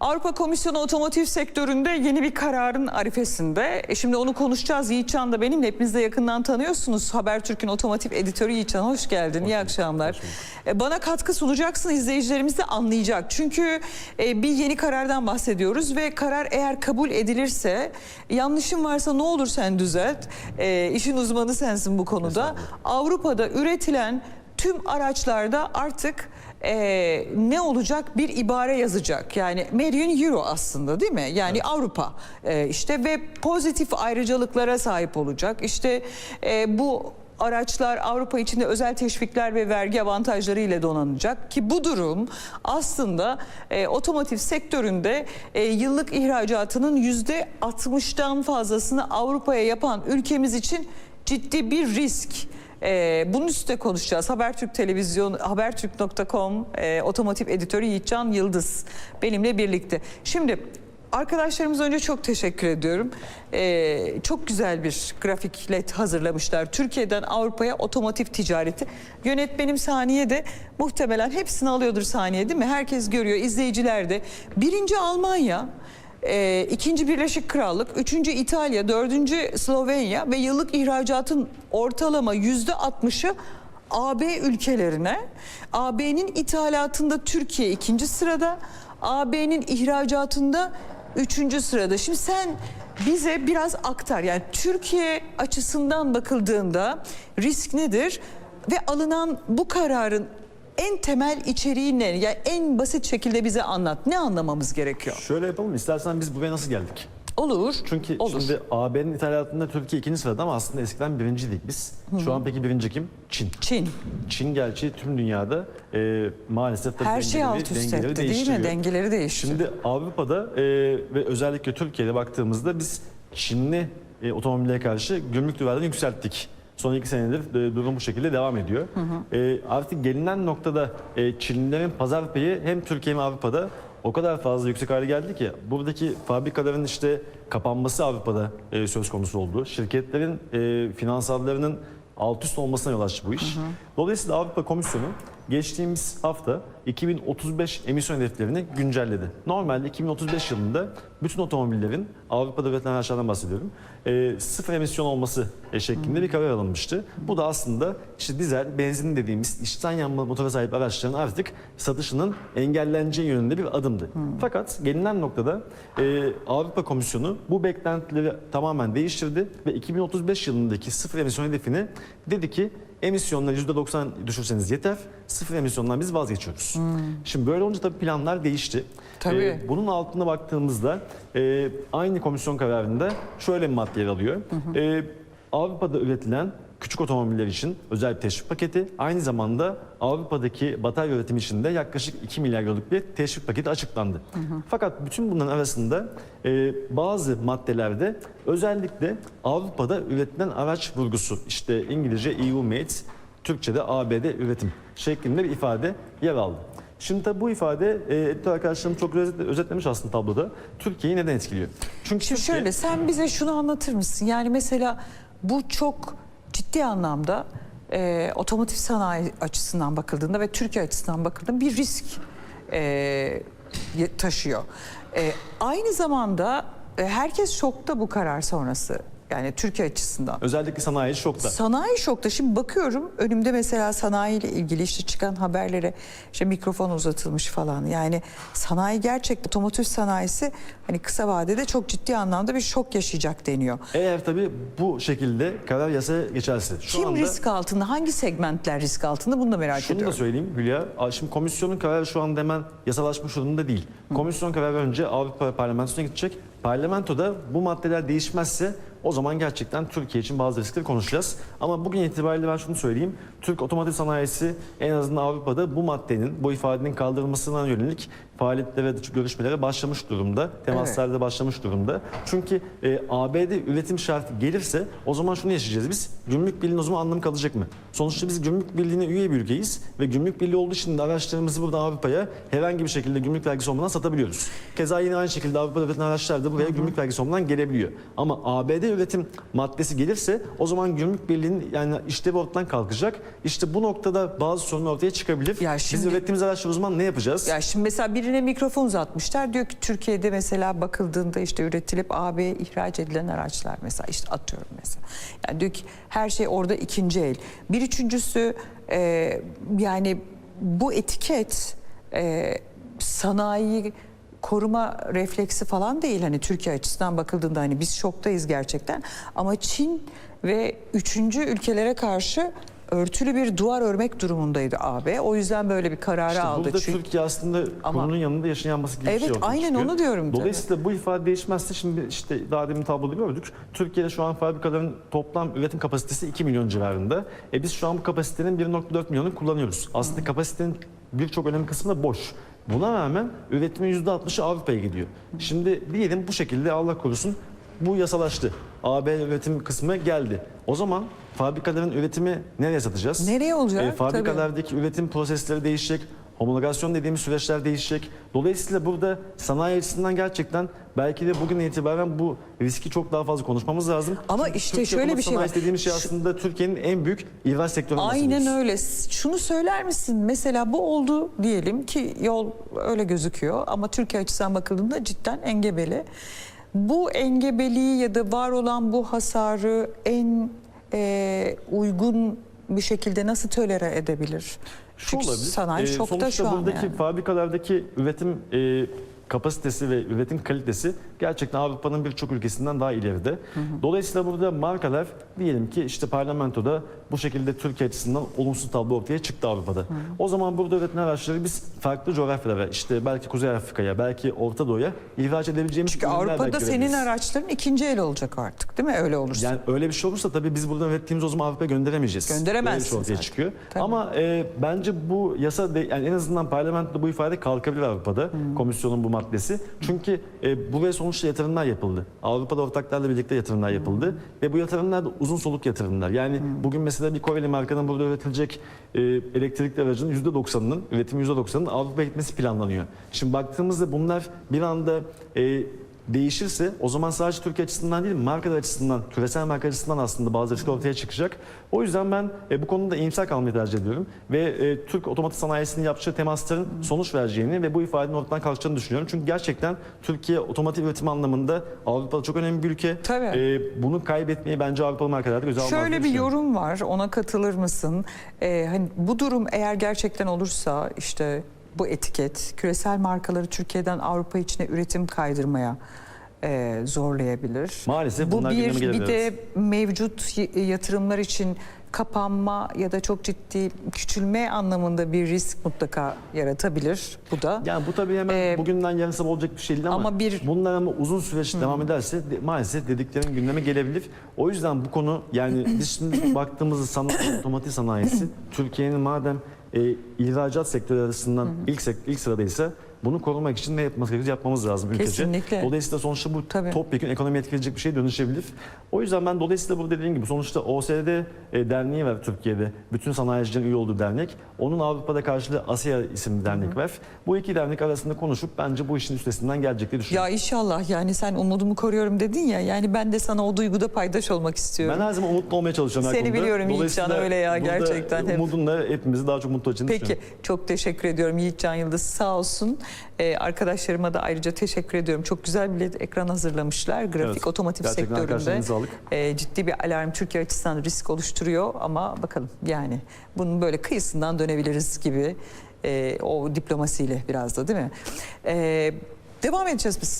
Avrupa Komisyonu otomotiv sektöründe yeni bir kararın arifesinde. E şimdi onu konuşacağız. Yiğitcan da benimle hepiniz de yakından tanıyorsunuz. Habertürk'ün otomotiv editörü Yiğitcan hoş geldin. İyi akşamlar. E, Bana katkı sunacaksın izleyicilerimiz de anlayacak. Çünkü e, bir yeni karardan bahsediyoruz ve karar eğer kabul edilirse yanlışım varsa ne olur sen düzelt. E, işin uzmanı sensin bu konuda. Avrupa'da üretilen tüm araçlarda artık e, ne olacak bir ibare yazacak. Yani in Euro aslında değil mi? Yani Avrupa e, işte ve pozitif ayrıcalıklara sahip olacak. İşte e, bu araçlar Avrupa içinde özel teşvikler ve vergi avantajları ile donanacak ki bu durum aslında e, otomotiv sektöründe e, yıllık ihracatının yüzde 60'tan fazlasını Avrupa'ya yapan ülkemiz için ciddi bir risk. Ee, bunun üstüne konuşacağız. Habertürk Televizyon, habertürk.com e, otomotiv editörü Yiğitcan Yıldız benimle birlikte. Şimdi arkadaşlarımız önce çok teşekkür ediyorum. Ee, çok güzel bir grafikle hazırlamışlar. Türkiye'den Avrupa'ya otomotiv ticareti. Yönetmenim Saniye de muhtemelen hepsini alıyordur Saniye değil mi? Herkes görüyor, izleyiciler de. Birinci Almanya, e, ikinci Birleşik Krallık, üçüncü İtalya, dördüncü Slovenya ve yıllık ihracatın ortalama yüzde 60'ı AB ülkelerine. AB'nin ithalatında Türkiye ikinci sırada, AB'nin ihracatında üçüncü sırada. Şimdi sen bize biraz aktar. Yani Türkiye açısından bakıldığında risk nedir? Ve alınan bu kararın en temel içeriği ne? Yani en basit şekilde bize anlat. Ne anlamamız gerekiyor? Şöyle yapalım istersen biz buraya nasıl geldik? Olur. Çünkü olur. şimdi AB'nin ithalatında Türkiye ikinci sırada ama aslında eskiden birinciydik biz. Şu an peki birinci kim? Çin. Çin. Çin gerçi tüm dünyada e, maalesef tabii Her şey alt üst etti değil mi? Dengeleri değişti. Şimdi Avrupa'da e, ve özellikle Türkiye'de baktığımızda biz Çinli e, otomobillere karşı gümrük duvarlarını yükselttik. Son iki senedir e, durum bu şekilde devam ediyor. E, artık gelinen noktada e, Çinlilerin pazar payı hem Türkiye hem Avrupa'da o kadar fazla yüksek hale geldi ki buradaki fabrikaların işte kapanması Avrupa'da e, söz konusu oldu. Şirketlerin e, finansallarının alt üst olmasına yol açtı bu iş. Dolayısıyla Avrupa Komisyonu geçtiğimiz hafta 2035 emisyon hedeflerini güncelledi. Normalde 2035 yılında bütün otomobillerin Avrupa'da üretilen araçlardan bahsediyorum. e, sıfır emisyon olması şeklinde bir karar alınmıştı. Bu da aslında işte dizel, benzin dediğimiz içten yanmalı motora sahip araçların artık satışının engelleneceği yönünde bir adımdı. Fakat gelinen noktada e, Avrupa Komisyonu bu beklentileri tamamen değiştirdi ve 2035 yılındaki sıfır emisyon hedefini dedi ki emisyonları %90 düşürseniz yeter. Sıfır emisyondan biz vazgeçiyoruz. Şimdi böyle olunca tabii planlar değişti. Tabii. Ee, bunun altına baktığımızda e, aynı komisyon kararında şöyle bir madde yer alıyor. E, Avrupa'da üretilen küçük otomobiller için özel bir teşvik paketi, aynı zamanda Avrupa'daki batarya üretimi için de yaklaşık 2 milyar euroluk bir teşvik paketi açıklandı. Fakat bütün bunların arasında e, bazı maddelerde özellikle Avrupa'da üretilen araç vurgusu, işte İngilizce EU made, Türkçe'de ABD üretim şeklinde bir ifade yer aldı. Şimdi tabii bu ifade e, editör arkadaşlarım çok özet- özetlemiş aslında tabloda. Türkiye'yi neden etkiliyor? Çünkü Şimdi Türkiye- şöyle sen bize şunu anlatır mısın? Yani mesela bu çok ciddi anlamda e, otomotiv sanayi açısından bakıldığında ve Türkiye açısından bakıldığında bir risk e, taşıyor. E, aynı zamanda e, herkes şokta bu karar sonrası. Yani Türkiye açısından. özellikle sanayi şokta. Sanayi şokta. Şimdi bakıyorum önümde mesela sanayi ile ilgili işte çıkan haberlere işte mikrofon uzatılmış falan. Yani sanayi gerçek otomotiv sanayisi hani kısa vadede çok ciddi anlamda bir şok yaşayacak deniyor. Eğer tabii bu şekilde karar yasaya geçerse. Şu Kim anda risk altında? Hangi segmentler risk altında? Bunu da merak Şunu da ediyorum. söyleyeyim Hülya. Şimdi komisyonun kararı şu anda hemen yasalaşmış durumda değil. Komisyon kararı önce Avrupa Parlamentosu'na gidecek. Parlamentoda bu maddeler değişmezse o zaman gerçekten Türkiye için bazı riskleri konuşacağız. Ama bugün itibariyle ben şunu söyleyeyim. Türk otomotiv sanayisi en azından Avrupa'da bu maddenin, bu ifadenin kaldırılmasına yönelik faaliyetlere, görüşmelere başlamış durumda. Temaslarda da başlamış durumda. Çünkü e, ABD üretim şartı gelirse o zaman şunu yaşayacağız biz. Gümrük Birliği'nin o zaman anlamı kalacak mı? Sonuçta biz Gümrük Birliği'ne üye bir ülkeyiz ve Gümrük Birliği olduğu için de araçlarımızı burada Avrupa'ya herhangi bir şekilde gümrük vergisi olmadan satabiliyoruz. Keza yine aynı şekilde Avrupa'da üretilen araçlar da buraya gümrük vergisi olmadan gelebiliyor. Ama ABD üretim maddesi gelirse o zaman gümrük birliğinin yani işlevi ortadan kalkacak. İşte bu noktada bazı sorunlar ortaya çıkabilir. Ya Biz şimdi- ürettiğimiz araçlar o zaman ne yapacağız? Ya şimdi mesela birine mikrofon uzatmışlar. Diyor ki Türkiye'de mesela bakıldığında işte üretilip AB'ye ihraç edilen araçlar mesela işte atıyorum mesela. Yani diyor ki her şey orada ikinci el. Bir üçüncüsü e, yani bu etiket e, sanayi koruma refleksi falan değil hani Türkiye açısından bakıldığında hani biz şoktayız gerçekten ama Çin ve üçüncü ülkelere karşı örtülü bir duvar örmek durumundaydı AB. O yüzden böyle bir kararı İşte aldı. burada Çünkü Türkiye aslında Ama- konunun yanında yaşayanması gibi bir Evet, şey ortaya aynen çıkıyor. onu diyorum tabii. Dolayısıyla bu ifade değişmezse şimdi işte daha demin tabloda gördük. Türkiye'de şu an fabrikaların toplam üretim kapasitesi 2 milyon civarında. E biz şu an bu kapasitenin 1.4 milyonu kullanıyoruz. Aslında kapasitenin birçok önemli kısmı da boş. Buna rağmen üretimin %60'ı Avrupa'ya gidiyor. Şimdi diyelim bu şekilde Allah korusun bu yasalaştı. AB üretim kısmı geldi. O zaman fabrikaların üretimi nereye satacağız? Nereye olacak? E, fabrikalardaki üretim prosesleri değişecek. Homologasyon dediğimiz süreçler değişecek. Dolayısıyla burada sanayi açısından gerçekten belki de bugün itibaren bu riski çok daha fazla konuşmamız lazım. Ama Çünkü işte Türkiye şöyle bir şey var. dediğimiz şey aslında Türkiye'nin en büyük ihraç sektörü Aynen öyle. Şunu söyler misin? Mesela bu oldu diyelim ki yol öyle gözüküyor ama Türkiye açısından bakıldığında cidden engebeli. Bu engebeliği ya da var olan bu hasarı en e, uygun bir şekilde nasıl tolere edebilir? Şu Çünkü olabilir. sanayi Ee, şokta sonuçta şu an buradaki yani. fabrikalardaki üretim e, kapasitesi ve üretim kalitesi gerçekten Avrupa'nın birçok ülkesinden daha ileride. Dolayısıyla burada markalar diyelim ki işte parlamentoda bu şekilde Türkiye açısından olumsuz tablo ortaya çıktı Avrupa'da. O zaman burada üretilen araçları biz farklı coğrafyalara işte belki Kuzey Afrika'ya belki Orta Doğu'ya ihraç edebileceğimiz Çünkü Avrupa'da senin araçların ikinci el olacak artık değil mi? Öyle olursa. Yani öyle bir şey olursa tabii biz buradan ürettiğimiz o zaman Avrupa'ya gönderemeyeceğiz. Gönderemezsin şey ortaya zaten. çıkıyor. Tabii. Ama e, bence bu yasa de, yani en azından parlamentoda bu ifade kalkabilir Avrupa'da komisyonun bu maddesi. Çünkü e, buraya sonuçta yatırımlar yapıldı. Avrupa'da ortaklarla birlikte yatırımlar yapıldı ve bu yatırımlar da uzun soluk yatırımlar. Yani bugün mesela bir Koreli markanın burada üretilecek e, elektrikli aracın %90'ının üretimi %90'ının Avrupa'ya gitmesi planlanıyor. Şimdi baktığımızda bunlar bir anda e, değişirse o zaman sadece Türkiye açısından değil markalar açısından, küresel marka açısından aslında bazı riskler ortaya çıkacak. O yüzden ben e, bu konuda iyimser kalmayı tercih ediyorum. Ve e, Türk otomotiv sanayisinin yapacağı temasların sonuç vereceğini ve bu ifadenin ortadan kalkacağını düşünüyorum. Çünkü gerçekten Türkiye otomotiv üretimi anlamında Avrupa'da çok önemli bir ülke. Tabii. E, bunu kaybetmeyi bence Avrupalı markalar da göze almaz Şöyle bir yorum var. Ona katılır mısın? Ee, hani bu durum eğer gerçekten olursa işte bu etiket küresel markaları Türkiye'den Avrupa içine üretim kaydırmaya e, zorlayabilir. Maalesef bu bir bir de mevcut yatırımlar için kapanma ya da çok ciddi küçülme anlamında bir risk mutlaka yaratabilir bu da. Yani bu tabii hemen Ee, bugünden yarın sabah olacak bir şey değil ama, ama bir- bunlar ama uzun süreç devam ederse de- maalesef dediklerin gündeme gelebilir. O yüzden bu konu yani biz şimdi baktığımızda sanayi, otomotiv sanayisi Türkiye'nin madem e, ihracat sektörü arasından ilk sek- ilk sıradaysa bunu korumak için ne yapması gerekiyor yapmamız lazım ülkece. Kesinlikle. Dolayısıyla sonuçta bu Tabii. topyekun ekonomi etkileyecek bir şey dönüşebilir. O yüzden ben dolayısıyla bu dediğim gibi sonuçta OSD e, derneği var Türkiye'de. Bütün sanayicilerin üye olduğu dernek. Onun Avrupa'da karşılığı ASEA isimli dernek var. Bu iki dernek arasında konuşup bence bu işin üstesinden gelecek diye düşünüyorum. Ya inşallah yani sen umudumu koruyorum dedin ya yani ben de sana o duyguda paydaş olmak istiyorum. Ben her zaman umutlu olmaya çalışıyorum Seni biliyorum Yiğitcan, öyle ya, gerçekten hep. Umudunla hepimizi daha çok mutlu edeceğini Peki çok teşekkür ediyorum Yiğitcan Yıldız sağ olsun. Ee, arkadaşlarıma da ayrıca teşekkür ediyorum. Çok güzel bir ekran hazırlamışlar. Grafik Evet, otomotiv gerçekten sektöründe e, ciddi bir alarm Türkiye açısından risk oluşturuyor ama bakalım yani bunun böyle kıyısından dönebiliriz gibi e, o diplomasiyle biraz da değil mi? E, devam edeceğiz biz.